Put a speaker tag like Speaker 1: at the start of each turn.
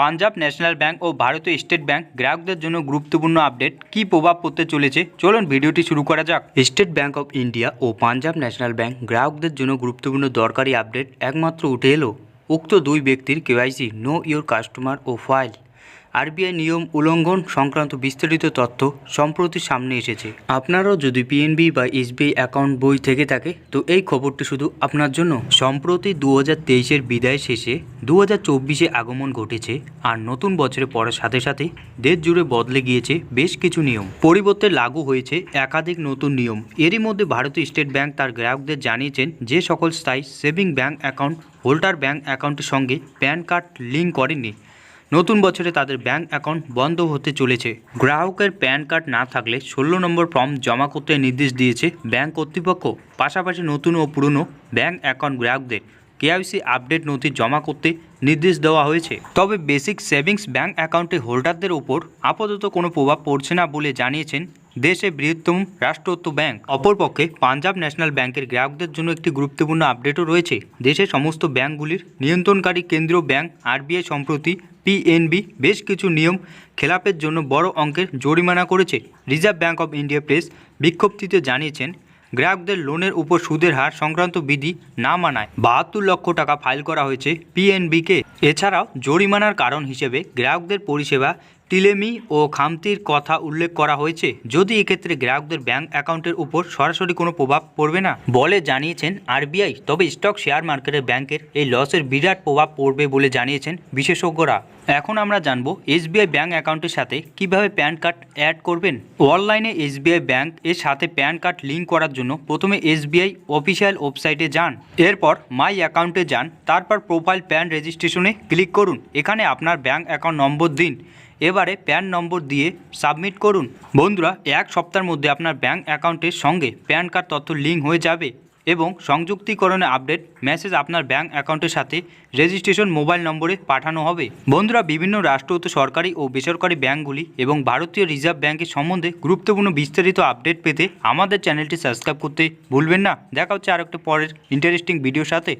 Speaker 1: Punjab national bank ও ভারতীয় state bank গ্রাহকদের জন্য গুরুত্বপূর্ণ আপডেট কি প্রভাব পড়তে চলেছে? চলুন ভিডিওটি শুরু করা যাক। স্টেট ব্যাংক অফ ইন্ডিয়া ও পাঞ্জাব ন্যাশনাল ব্যাংক গ্রাহকদের জন্য গুরুত্বপূর্ণ দরকারি আপডেট একমাত্র উঠে এলো। উক্ত দুই ব্যক্তির কেওয়াইসি, নো ইওর কাস্টমার ও ফাইল। আরবিআই নিয়ম উল্লঙ্ঘন সংক্রান্ত বিস্তারিত তথ্য সম্প্রতি সামনে এসেছে। আপনারও যদি পিএনবি বা এসবিআই অ্যাকাউন্ট বই থেকে থাকে, তো এই খবরটি শুধু আপনার জন্য। সম্প্রতি দু হাজার তেইশের বিদায় শেষে দু হাজার চব্বিশে আগমন ঘটেছে, আর নতুন বছরে পড়ার সাথে সাথে দেশ জুড়ে বদলে গিয়েছে বেশ কিছু নিয়ম। পরিবর্তে লাগু হয়েছে একাধিক নতুন নিয়ম। এরই মধ্যে ভারতীয় স্টেট ব্যাংক তার গ্রাহকদের জানিয়েছেন, যে সকল স্থায়ী saving bank account, holder bank অ্যাকাউন্টের সঙ্গে প্যান কার্ড লিঙ্ক করেনি নতুন বছরে তাদের ব্যাঙ্ক অ্যাকাউন্ট বন্ধ হতে চলেছে। গ্রাহকের প্যান কার্ড না থাকলে ষোলো নম্বর ফর্ম জমা করতে নির্দেশ দিয়েছে ব্যাঙ্ক কর্তৃপক্ষ। পাশাপাশি নতুন ও পুরনো ব্যাঙ্ক অ্যাকাউন্ট গ্রাহকদের কেআইসি আপডেট নথি জমা করতে নির্দেশ দেওয়া হয়েছে। তবে বেসিক সেভিংস ব্যাংক অ্যাকাউন্টে হোল্ডারদের ওপর আপাতত কোনো প্রভাব পড়ছে না বলে জানিয়েছেন দেশে বৃহত্তম রাষ্ট্রত্ব ব্যাংক। অপরপক্ষে পাঞ্জাব ন্যাশনাল ব্যাংকের গ্রাহকদের জন্য একটি গুরুত্বপূর্ণ আপডেটও রয়েছে। দেশের সমস্ত ব্যাংকগুলির নিয়ন্ত্রণকারী কেন্দ্রীয় ব্যাংক, আরবিআই সম্প্রতি পিএনবি বেশ কিছু নিয়ম খেলাপের জন্য বড় অঙ্কের জরিমানা করেছে। Reserve Bank of India press বিজ্ঞপ্তিতে জানিয়েছেন গ্রাহকদের লোনের উপর সুদের হার সংক্রান্ত বিধি না মানায়। বাহাত্তর লক্ষ টাকা ফাইল করা হয়েছে পিএনবিকে এছাড়াও জরিমানার কারণ হিসেবে গ্রাহকদের পরিষেবা টিলেমি ও খামতির কথা উল্লেখ করা হয়েছে। যদি এক্ষেত্রে গ্রাহকদের ব্যাংক অ্যাকাউন্টের উপর সরাসরি কোনো প্রভাব পড়বে না, বলে জানিয়েছেন আরবিআই। তবে স্টক শেয়ার মার্কেটের ব্যাংকের এই লসের বিরাট প্রভাব পড়বে বলে জানিয়েছেন বিশেষজ্ঞরা। এখন আমরা জানব এসবিআই ব্যাংক অ্যাকাউন্টের সাথে কীভাবে প্যান কার্ড অ্যাড করবেন। অনলাইনে এসবিআই ব্যাংক এর সাথে প্যান কার্ড লিঙ্ক করার জন্য প্রথমে এসবিআই অফিসিয়াল ওয়েবসাইটে যান, এরপর মাই অ্যাকাউন্টে যান, তারপর প্রোফাইল প্যান রেজিস্ট্রেশনে ক্লিক করুন। এখানে আপনার ব্যাংক অ্যাকাউন্ট নম্বর দিন। এবারে প্যান নম্বর দিয়ে সাবমিট করুন। বন্ধুরা, এক সপ্তাহের মধ্যে আপনার ব্যাঙ্ক অ্যাকাউন্টের সঙ্গে প্যান কার্ড তথ্য লিঙ্ক হয়ে যাবে এবং সংযুক্তিকরণের আপডেট মেসেজ আপনার ব্যাঙ্ক অ্যাকাউন্টের সাথে রেজিস্ট্রেশন মোবাইল নম্বরে পাঠানো হবে। বন্ধুরা, বিভিন্ন রাষ্ট্রগত সরকারি ও বেসরকারি ব্যাঙ্কগুলি এবং ভারতীয় রিজার্ভ ব্যাঙ্কের সম্বন্ধে গুরুত্বপূর্ণ বিস্তারিত আপডেট পেতে আমাদের চ্যানেলটি সাবস্ক্রাইব করতে ভুলবেন না। দেখা হচ্ছে আর একটা পরের ইন্টারেস্টিং ভিডিওর সাথে।